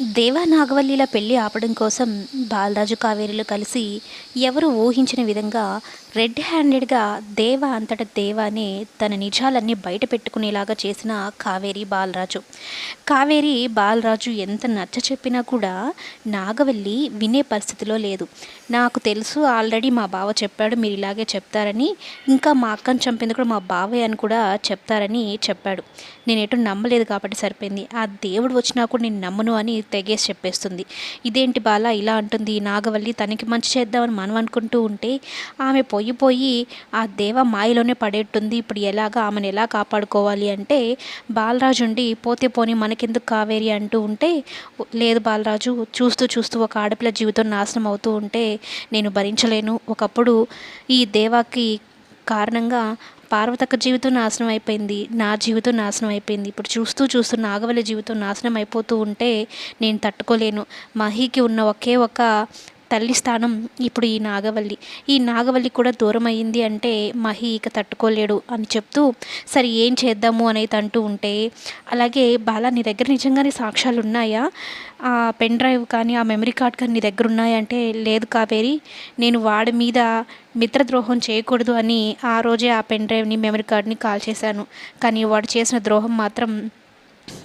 దేవా నాగవల్లిల పెళ్ళి ఆపడం కోసం బాలరాజు కావేరీలు కలిసి ఎవరు ఊహించిన విధంగా రెడ్ హ్యాండెడ్గా దేవ అంతట దేవానే తన నిజాలన్నీ బయట పెట్టుకునేలాగా చేసిన కావేరి బాలరాజు. కావేరి బాలరాజు ఎంత నచ్చ చెప్పినా కూడా నాగవల్లి వినే పరిస్థితిలో లేదు. నాకు తెలుసు ఆల్రెడీ మా బావ చెప్పాడు మీరు ఇలాగే చెప్తారని ఇంకా మా అక్కను చంపింది కూడా మా బావయ్య అని కూడా చెప్తారని చెప్పాడు. నేను ఎటు నమ్మలేదు కాబట్టి సరిపోయింది. ఆ దేవుడు వచ్చినా కూడా నేను నమ్మను అని తెగేసి చెప్పేస్తుంది. ఇదేంటి బాల ఇలా అంటుంది నాగవల్లి తనకి మంచి చేద్దామని మనం అనుకుంటూ ఉంటే ఆమె పోయి పోయి ఆ దేవ మాయలోనే పడేట్టుంది. ఇప్పుడు ఎలాగా ఆమెను ఎలా కాపాడుకోవాలి అంటే బాలరాజు ఉండి పోతే పోని మనకెందుకు కావేరి అంటూ ఉంటే లేదు బాలరాజు చూస్తూ చూస్తూ ఒక ఆడపిల్ల జీవితం నాశనం అవుతూ ఉంటే నేను భరించలేను. ఒకప్పుడు ఈ దేవాకి కారణంగా పార్వతక్క జీవితం నాశనం అయిపోయింది నా జీవితం నాశనం అయిపోయింది. ఇప్పుడు చూస్తూ చూస్తూ నాగవల్లి జీవితం నాశనం అయిపోతూ ఉంటే నేను తట్టుకోలేను. మహీకి ఉన్న ఒకే ఒక తల్లి స్థానం ఇప్పుడు ఈ నాగవల్లి. ఈ నాగవల్లి కూడా దూరం అయ్యింది అంటే మహి ఇక తట్టుకోలేడు అని చెప్తూ సరే ఏం చేద్దాము? అనేది అంటూ ఉంటే అలాగే బాలా నీ దగ్గర నిజంగానే సాక్ష్యాలు ఉన్నాయా ఆ పెన్ డ్రైవ్ కానీ ఆ మెమరీ కార్డ్ కానీ నీ దగ్గర ఉన్నాయంటే లేదు కావేరి నేను వాడి మీద మిత్రద్రోహం చేయకూడదు అని ఆ రోజే ఆ పెన్ డ్రైవ్ని మెమరీ కార్డ్ని కాల్ చేశాను. కానీ వాడు చేసిన ద్రోహం మాత్రం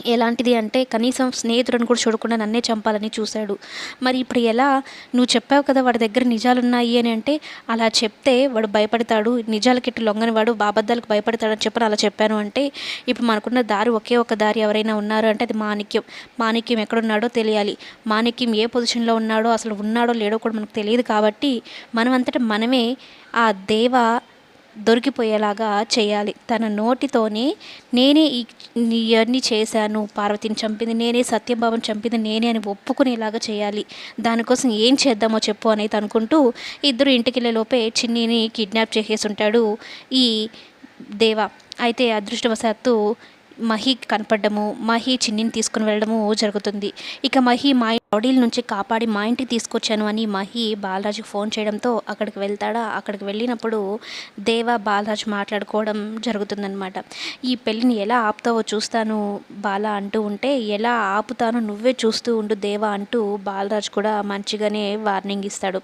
ఎలాంటిది అంటే కనీసం స్నేహితుడిని కూడా చూడకుండా నన్నే చంపాలని చూశాడు. మరి ఇప్పుడు ఎలా? నువ్వు చెప్పావు కదా వాడి దగ్గర నిజాలు ఉన్నాయి అని అంటే అలా చెప్తే వాడు భయపడతాడు. నిజాలకి ఇట్టు లొంగని వాడు బాబద్దాలకు భయపడతాడని చెప్పని అలా చెప్పాను అంటే ఇప్పుడు మనకున్న దారి ఒకే ఒక దారి ఎవరైనా ఉన్నారు అంటే అది మాణిక్యం. మాణిక్యం ఎక్కడున్నాడో తెలియాలి. మాణిక్యం ఏ పొజిషన్లో ఉన్నాడో అసలు ఉన్నాడో లేడో కూడా మనకు తెలియదు కాబట్టి మనమంతటా మనమే ఆ దేవ దొరికిపోయేలాగా చేయాలి. తన నోటితోనే నేనే ఈ ఇవన్నీ చేశాను పార్వతిని చంపింది నేనే సత్యభావం చంపింది నేనే అని ఒప్పుకునేలాగా చేయాలి. దానికోసం ఏం చేద్దామో చెప్పు అనేది అనుకుంటూ ఇద్దరు ఇంటికి లోపే చిన్నిని కిడ్నాప్ చేసేసి ఉంటాడు ఈ దేవ. అయితే అదృష్టవశాత్తు మహి కనపడము మహి చిన్నిని తీసుకుని వెళ్ళడము జరుగుతుంది. ఇక మహి మా రౌడీల నుంచి కాపాడి మా ఇంటికి తీసుకొచ్చాను అని మహి బాలరాజుకి ఫోన్ చేయడంతో అక్కడికి వెళ్తాడా? అక్కడికి వెళ్ళినప్పుడు దేవ బాలరాజు మాట్లాడుకోవడం జరుగుతుందనమాట ఈ పెళ్ళిని ఎలా ఆపుతావో చూస్తాను బాల అంటూ ఉంటే ఎలా ఆపుతానో నువ్వే చూస్తూ ఉండు దేవ అంటూ బాలరాజు కూడా మంచిగానే వార్నింగ్ ఇస్తాడు.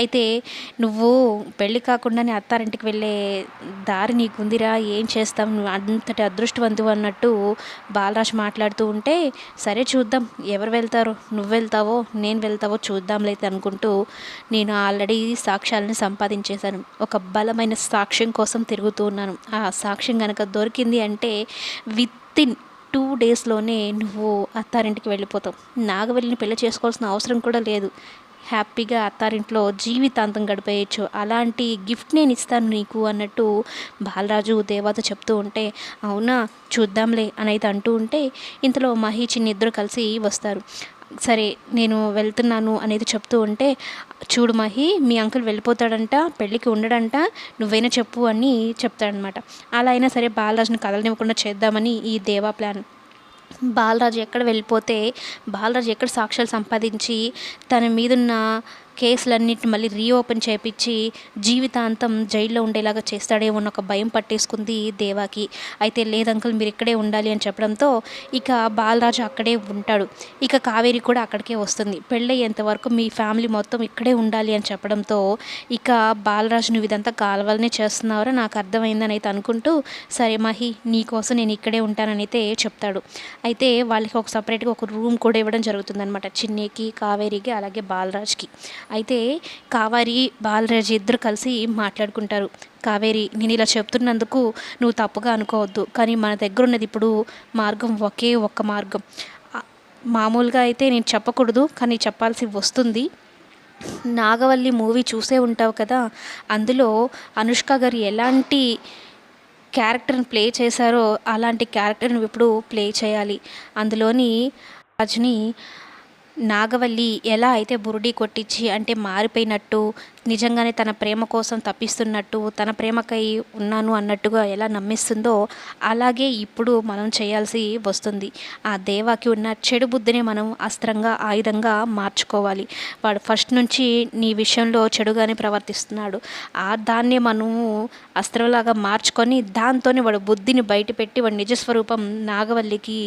అయితే నువ్వు పెళ్ళి కాకుండానే అత్తారింటికి వెళ్ళే దారి నీకుందిరా ఏం చేస్తావు నువ్వు అంతటి అదృష్టవంతువు అన్నట్టు బాలరాజు మాట్లాడుతూ ఉంటే సరే చూద్దాం ఎవరు వెళ్తారు? నువ్వు వెళ్తావో నేను వెళ్తావో చూద్దాంలే అనుకుంటూ నేను ఆల్రెడీ సాక్ష్యాలను సంపాదించేశాను. ఒక బలమైన సాక్ష్యం కోసం తిరుగుతూ ఉన్నాను. ఆ సాక్ష్యం కనుక దొరికింది అంటే విత్ ఇన్ టూ డేస్లోనే నువ్వు అత్తారింటికి వెళ్ళిపోతావు. నాగవల్లిని పెళ్ళి చేసుకోవాల్సిన అవసరం కూడా లేదు. హ్యాపీగా అత్తారింట్లో జీవితాంతం గడిపేయచ్చు. అలాంటి గిఫ్ట్ నేను ఇస్తాను నీకు అన్నట్టు బాలరాజు దేవత చెప్తూ ఉంటే అవునా చూద్దాంలే అని అయితే అంటూ ఉంటే ఇంతలో మహి చిన్నిద్దరు కలిసి వస్తారు. సరే నేను వెళ్తున్నాను అనేది చెప్తూ ఉంటే చూడు మహి మీ అంకుల్ వెళ్ళిపోతాడంట పెళ్ళికి ఉండడంట నువ్వైనా చెప్పు అని చెప్తాడనమాట. అలా అయినా సరే బాలరాజుని కదలనివ్వకుండా చేద్దామని ఈ దేవా ప్లాన్. బాలరాజు ఎక్కడ వెళ్ళిపోతే బాలరాజు ఎక్కడ సాక్ష్యాలు సంపాదించి తన మీదున్న కేసులన్నిటిని మళ్ళీ రీఓపెన్ చేపించి జీవితాంతం జైల్లో ఉండేలాగా చేస్తాడేమో ఒక భయం పట్టేసుకుంది దేవాకి. అయితే లేదు మీరు ఇక్కడే ఉండాలి అని చెప్పడంతో ఇక బాలరాజు అక్కడే ఉంటాడు. ఇక కావేరి కూడా అక్కడికే వస్తుంది. పెళ్ళయ్యేంత వరకు మీ ఫ్యామిలీ మొత్తం ఇక్కడే ఉండాలి అని చెప్పడంతో ఇక బాలరాజు నువ్వు ఇదంతా కాలవలనే చేస్తున్నావరా నాకు అర్థమైందని అయితే అనుకుంటూ సరే మహి నీకోసం నేను ఇక్కడే ఉంటానని అయితే చెప్తాడు. అయితే వాళ్ళకి ఒక సపరేట్గా ఒక రూమ్ కూడా ఇవ్వడం జరుగుతుందనమాట చిన్నికి కావేరికి అలాగే బాలరాజ్కి. అయితే కావేరి బాలరాజు ఇద్దరు కలిసి మాట్లాడుకుంటారు. కావేరి నేను ఇలా చెప్తున్నందుకు నువ్వు తప్పుగా అనుకోవద్దు. కానీ మన దగ్గర ఉన్నది ఇప్పుడు మార్గం ఒకే ఒక్క మార్గం. మామూలుగా అయితే నేను చెప్పకూడదు కానీ చెప్పాల్సి వస్తుంది. నాగవల్లి మూవీ చూసే ఉంటావు కదా అందులో అనుష్క గారు ఎలాంటి క్యారెక్టర్ని ప్లే చేశారో అలాంటి క్యారెక్టర్ని ఇప్పుడు ప్లే చేయాలి. అందులోని రాజుని నాగవల్లి ఎలా అయితే బురుడి కొట్టించి అంటే మారిపోయినట్టు నిజంగానే తన ప్రేమ కోసం తప్పిస్తున్నట్టు తన ప్రేమకై ఉన్నాను అన్నట్టుగా ఎలా నమ్మిస్తుందో అలాగే ఇప్పుడు మనం చేయాల్సి వస్తుంది. ఆ దేవాకి ఉన్న చెడు బుద్ధిని మనం అస్త్రంగా ఆయుధంగా మార్చుకోవాలి. వాడు ఫస్ట్ నుంచి నీ విషయంలో చెడుగానే ప్రవర్తిస్తున్నాడు. ఆ దాన్నే మనము అస్త్రంలాగా మార్చుకొని దాంతోనే వాడు బుద్ధిని బయటపెట్టి వాడి నిజస్వరూపం నాగవల్లికి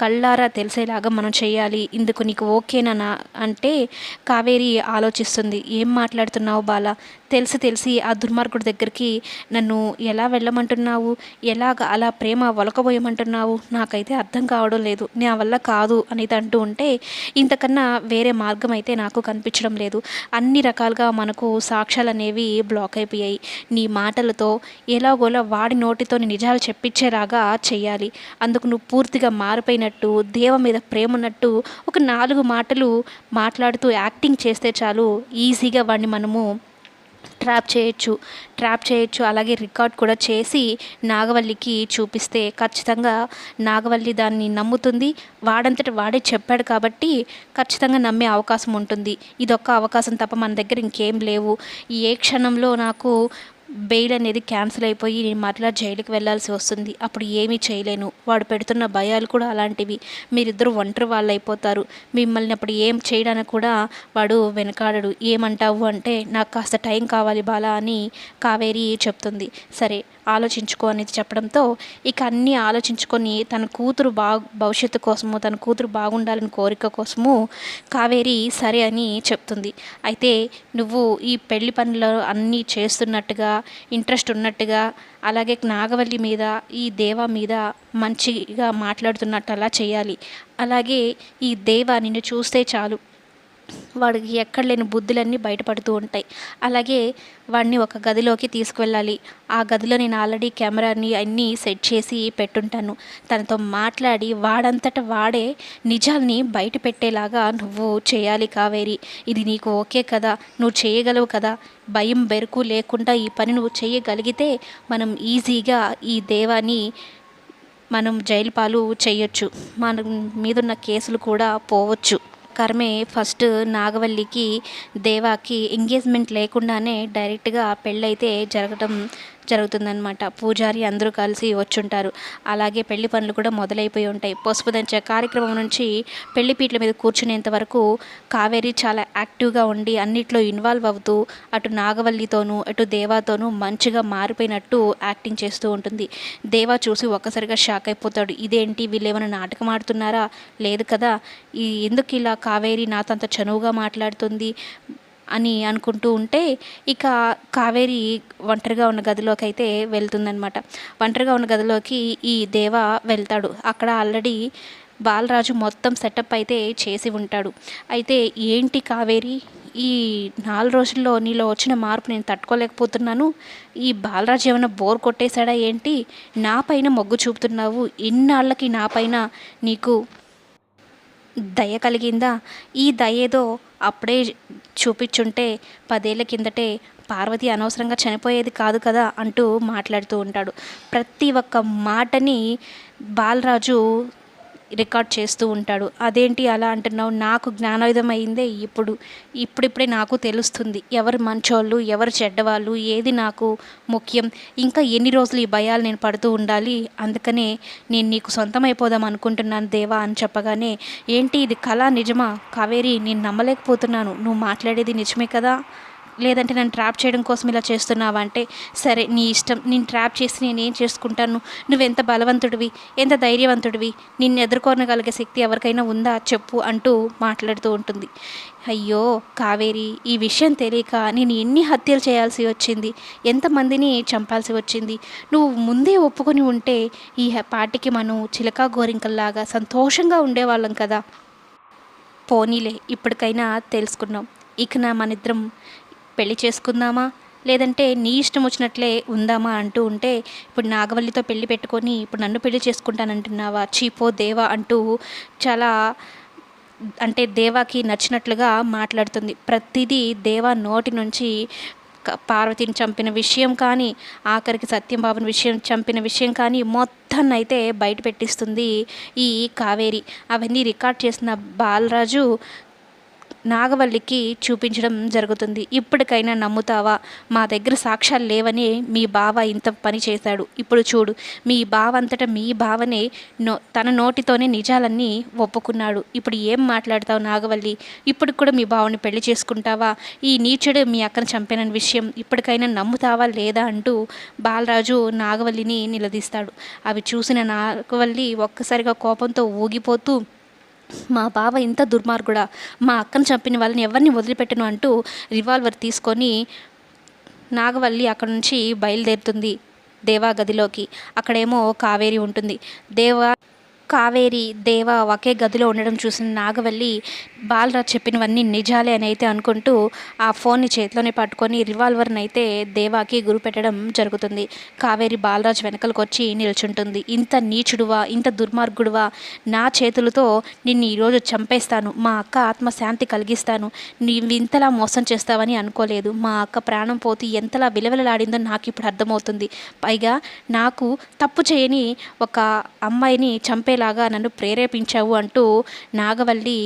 కళ్ళారా తెలిసేలాగా మనం చేయాలి. ఇందుకు నీకు ఓకేనా అంటే కావేరి ఆలోచిస్తుంది. ఏం మాట్లాడుతున్నావు? బాల తెలిసి తెలిసి ఆ దుర్మార్గుడి దగ్గరికి నన్ను ఎలా వెళ్ళమంటున్నావు? ఎలాగ అలా ప్రేమ ఒలకబోయమంటున్నావు నాకైతే అర్థం కావడం లేదు. నా వల్ల కాదు అనేది అంటూ ఉంటే ఇంతకన్నా వేరే మార్గం అయితే నాకు కనిపించడం లేదు. అన్ని రకాలుగా మనకు సాక్ష్యాలు అనేవి బ్లాక్ అయిపోయాయి. నీ మాటలతో ఎలాగోలా వాడి నోటితో నిజాలు చెప్పించేలాగా చేయాలి అందుకు నువ్వు పూర్తిగా మారిపోయినట్టు దేవ మీద ప్రేమ ఉన్నట్టు ఒక నాలుగు మాటలు మాట్లాడుతూ యాక్టింగ్ చేస్తే చాలు ఈజీగా వాడిని మనము ట్రాప్ చేయొచ్చు ట్రాప్ చేయొచ్చు. అలాగే రికార్డ్ కూడా చేసి నాగవల్లికి చూపిస్తే ఖచ్చితంగా నాగవల్లి దాన్ని నమ్ముతుంది. వాడంతట వాడే చెప్పాడు కాబట్టి ఖచ్చితంగా నమ్మే అవకాశం ఉంటుంది. ఇదొక్క అవకాశం తప్ప మన దగ్గర ఇంకేం లేవు. ఏ క్షణంలో నాకు బెయిల్ అనేది క్యాన్సిల్ అయిపోయి నేను మరలా జైలుకి వెళ్ళాల్సి వస్తుంది. అప్పుడు ఏమీ చేయలేను. వాడు పెడుతున్న భయాలు కూడా అలాంటివి. మీరిద్దరు ఒంటరి వాళ్ళు అయిపోతారు మిమ్మల్ని అప్పుడు ఏం చేయడానికి కూడా వాడు వెనకాడడు. ఏమంటావు అంటే నాకు కాస్త టైం కావాలి బాలా అని కావేరి చెప్తుంది. సరే ఆలోచించుకో అనేది చెప్పడంతో ఇక అన్నీ ఆలోచించుకొని తన కూతురు బా భవిష్యత్తు కోసము తన కూతురు బాగుండాలని కోరిక కోసము కావేరి సరే అని చెప్తుంది. అయితే నువ్వు ఈ పెళ్ళి పనులు అన్నీ చేస్తున్నట్టుగా ఇంట్రెస్ట్ ఉన్నట్టుగా అలాగే నాగవల్లి మీద ఈ దేవ మీద మంచిగా మాట్లాడుతున్నట్టు అలా చేయాలి. అలాగే ఈ దేవ నిన్ను చూస్తే చాలు. వాడికి ఎక్కడ లేని బుద్ధులన్నీ బయటపడుతూ ఉంటాయి. అలాగే వాడిని ఒక గదిలోకి తీసుకువెళ్ళాలి. ఆ గదిలో నేను ఆల్రెడీ కెమెరాని అన్నీ సెట్ చేసి పెట్టుంటాను. తనతో మాట్లాడి వాడంతట వాడే నిజాల్ని బయట పెట్టేలాగా నువ్వు చేయాలి కావేరి. ఇది నీకు ఓకే కదా? నువ్వు చేయగలవు కదా? భయం బెరుకు లేకుండా ఈ పని నువ్వు చేయగలిగితే మనం ఈజీగా ఈ దేవాన్ని మనం జైలు పాలు చేయొచ్చు. మన మీదున్న కేసులు కూడా పోవచ్చు. కర్మే ఫస్ట్ నాగవల్లికి దేవాకి ఎంగేజ్మెంట్ లేకుండానే డైరెక్ట్గా పెళ్ళైతే జరగడం జరుగుతుందనమాట పూజారి అందరూ కలిసి వచ్చుంటారు. అలాగే పెళ్ళి పనులు కూడా మొదలైపోయి ఉంటాయి. పసుపు దంచే కార్యక్రమం నుంచి పెళ్ళి పీటల మీద కూర్చునేంత వరకు కావేరి చాలా యాక్టివ్గా ఉండి అన్నిట్లో ఇన్వాల్వ్ అవుతూ అటు నాగవల్లితోనూ అటు దేవాతోనూ మంచిగా మారిపోయినట్టు యాక్టింగ్ చేస్తూ ఉంటుంది. దేవా చూసి ఒక్కసారిగా షాక్ అయిపోతాడు. ఇదేంటి? వీళ్ళు ఏమైనా నాటకం ఆడుతున్నారా? లేదు కదా. ఈ ఎందుకు ఇలా కావేరి నాతో అంత చనువుగా మాట్లాడుతుంది? అని అనుకుంటూ ఉంటే ఇక కావేరి ఒంటరిగా ఉన్న గదిలోకి అయితే వెళ్తుందనమాట ఒంటరిగా ఉన్న గదిలోకి ఈ దేవ వెళ్తాడు. అక్కడ ఆల్రెడీ బాలరాజు మొత్తం సెటప్ అయితే చేసి ఉంటాడు. అయితే ఏంటి కావేరి? ఈ నాలుగు రోజుల్లో నీలో వచ్చిన మార్పు నేను తట్టుకోలేకపోతున్నాను. ఈ బాలరాజు ఏమైనా బోర్ కొట్టేశాడా ఏంటి? నా పైన మొగ్గు చూపుతున్నావు. ఇన్నాళ్ళకి నా పైన నీకు దయ కలిగిందా? ఈ దయ ఏదో అప్పుడే చూపించుంటే పదేళ్ళ కిందటే పార్వతి అనవసరంగా చనిపోయేది కాదు కదా అంటూ మాట్లాడుతూ ఉంటాడు. ప్రతి ఒక్క మాటని బాలరాజు రికార్డ్ చేస్తూ ఉంటాడు. అదేంటి అలా అంటున్నావు? నాకు జ్ఞానోదయం అయిందే ఇప్పుడు ఇప్పుడిప్పుడే నాకు తెలుస్తుంది. ఎవరు మంచోళ్ళు ఎవరు చెడ్డవాళ్ళు ఏది నాకు ముఖ్యం? ఇంకా ఎన్ని రోజులు ఈ భయాలు నేను పడుతూ ఉండాలి? అందుకనే నేను నీకు సొంతం అయిపోదాం అనుకుంటున్నాను దేవా అని చెప్పగానే ఏంటి ఇది కళ నిజమా? కావేరి నేను నమ్మలేకపోతున్నాను. నువ్వు మాట్లాడేది నిజమే కదా? లేదంటే నన్ను ట్రాప్ చేయడం కోసం ఇలా చేస్తున్నావా అంటే సరే నీ ఇష్టం. నేను ట్రాప్ చేసి నేనేం చేసుకుంటాను? చేసుకుంటాను నువ్వెంత బలవంతుడివి? ఎంత ధైర్యవంతుడివి? నిన్ను ఎదుర్కొనగలిగే శక్తి ఎవరికైనా ఉందా? చెప్పు అంటూ మాట్లాడుతూ ఉంటుంది. అయ్యో కావేరి ఈ విషయం తెలియక నేను ఎన్ని హత్యలు చేయాల్సి వచ్చింది? ఎంతమందిని చంపాల్సి వచ్చింది? నువ్వు ముందే ఒప్పుకొని ఉంటే ఈ పాటికి మనం చిలకా గోరింకల్లాగా సంతోషంగా ఉండేవాళ్ళం కదా. పోనీలే ఇప్పటికైనా తెలుసుకున్నాం. ఇక నా మనిద్దరం పెళ్ళి చేసుకుందామా? లేదంటే నీ ఇష్టం వచ్చినట్లే ఉందామా అంటూ ఉంటే ఇప్పుడు నాగవల్లితో పెళ్ళి పెట్టుకొని ఇప్పుడు నన్ను పెళ్ళి చేసుకుంటానంటున్నావా? చీపో దేవా అంటూ చాలా అంటే దేవాకి నచ్చినట్లుగా మాట్లాడుతుంది. ప్రతిదీ దేవా నోటి నుంచి పార్వతిని చంపిన విషయం కానీ ఆఖరికి సత్యంబాబుని విషయం చంపిన విషయం కానీ మొత్తాన్ని అయితే బయట పెట్టిస్తుంది ఈ కావేరి. అవన్నీ రికార్డ్ చేసిన బాలరాజు నాగవల్లికి చూపించడం జరుగుతుంది. ఇప్పటికైనా నమ్ముతావా? మా దగ్గర సాక్ష్యాలు లేవని మీ బావ ఇంత పని చేశాడు. ఇప్పుడు చూడు మీ బావ అంతటా మీ బావనే నో తన నోటితోనే నిజాలన్నీ ఒప్పుకున్నాడు. ఇప్పుడు ఏం మాట్లాడతావు నాగవల్లి? ఇప్పుడు కూడా మీ బావని పెళ్ళి చేసుకుంటావా? ఈ నీచుడు మీ అక్కను చంపిన విషయం ఇప్పటికైనా నమ్ముతావా లేదా అంటూ బాలరాజు నాగవల్లిని నిలదీస్తాడు. అవి చూసిన నాగవల్లి ఒక్కసారిగా కోపంతో ఊగిపోతూ మా బావ ఇంత దుర్మార్గుడా. మా అక్కను చంపిన వాళ్ళని ఎవరిని వదిలిపెట్టను అంటూ రివాల్వర్ తీసుకొని నాగవల్లి అక్కడ నుంచి బయలుదేరుతుంది దేవా గదిలోకి అక్కడేమో కావేరి ఉంటుంది. దేవా కావేరి దేవ ఒకే గదిలో ఉండడం చూసిన నాగవల్లి బాలరాజ్ చెప్పినవన్నీ నిజాలే అని అయితే అనుకుంటూ ఆ ఫోన్ని చేతిలోనే పట్టుకొని రివాల్వర్ని అయితే దేవాకి గురిపెట్టడం జరుగుతుంది. కావేరి బాలరాజ్ వెనకలకు వచ్చి నిల్చుంటుంది. ఇంత నీచుడువా ఇంత దుర్మార్గుడువా? నా చేతులతో నిన్ను ఈరోజు చంపేస్తాను. మా అక్క ఆత్మశాంతి కలిగిస్తాను. నీవు ఇంతలా మోసం చేస్తావని అనుకోలేదు. మా అక్క ప్రాణం పోతూ ఎంతలా విలవిలలాడిందో నాకు ఇప్పుడు అర్థమవుతుంది. పైగా నాకు తప్పు చేయని ఒక అమ్మాయిని చంపే చంపేలాగా నన్ను ప్రేరేపించావు అంటూ నాగవల్లి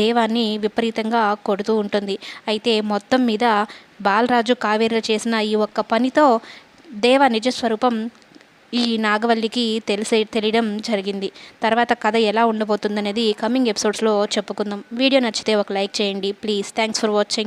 దేవాన్ని విపరీతంగా కొడుతూ ఉంటుంది. అయితే మొత్తం మీద బాలరాజు కావేరీలు చేసిన ఈ ఒక్క పనితో దేవ నిజస్వరూపం ఈ నాగవల్లికి తెలిసే తెలియడం జరిగింది. తర్వాత కథ ఎలా ఉండబోతుందనేది కమింగ్ ఎపిసోడ్స్లో చెప్పుకుందాం. వీడియో నచ్చితే ఒక లైక్ చేయండి. Please thanks for watching